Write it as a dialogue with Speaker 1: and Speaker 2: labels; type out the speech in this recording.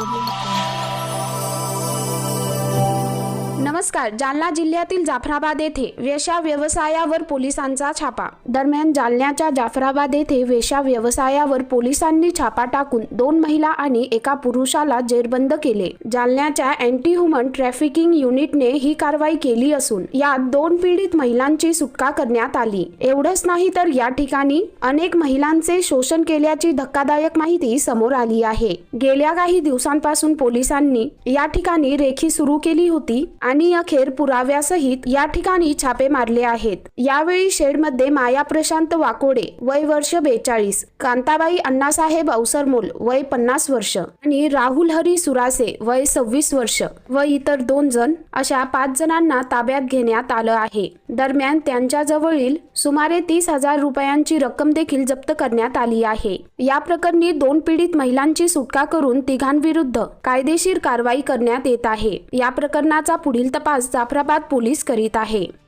Speaker 1: Audio नमस्कार जालना जिल्ह्यातील जाफराबाद येथे वेशा व्यवसायावर पोलिसांचा छापा. दरम्यान जालन्याच्या जाफराबाद येथे वेशा व्यवसायावर पोलिसांनी छापा टाकून दोन महिला आणि एका पुरुषाला जेरबंद केले. जालन्याच्या अँटी ह्युमन ट्रॅफिकिंग युनिटने ही कारवाई केली असून यात दोन पीडित महिलांची सुटका करण्यात आली. एवढंच नाही तर या ठिकाणी अनेक महिलांचे शोषण केल्याची धक्कादायक माहिती समोर आली आहे. गेल्या काही दिवसांपासून पोलिसांनी या ठिकाणी रेखी सुरू केली होती आणि अखेर पुराव्यासहित या ठिकाणी छापे मारले आहेत. यावेळी शेडमध्ये माया प्रशांत वाकोडे वय वर्ष बेचाळीस कांताबाई अण्णासाहेब अवसरमोल वय पन्नास वर्ष आणि राहुल हरी सुरासे वय सव्वीस वर्ष व इतर दोन जण अशा पाच जणांना ताब्यात घेण्यात आलं आहे. दरम्यान त्यांच्याजवळील सुमारे तीस हजार रुपयांची रक्कम देखील जप्त करण्यात आली आहे. या प्रकरणी दोन पीडित महिलांची सुटका करून तिघांविरुद्ध कायदेशीर कारवाई करण्यात येत आहे. या प्रकरणाचा पुढील तपास जाफराबाद पोलीस करीत आहे.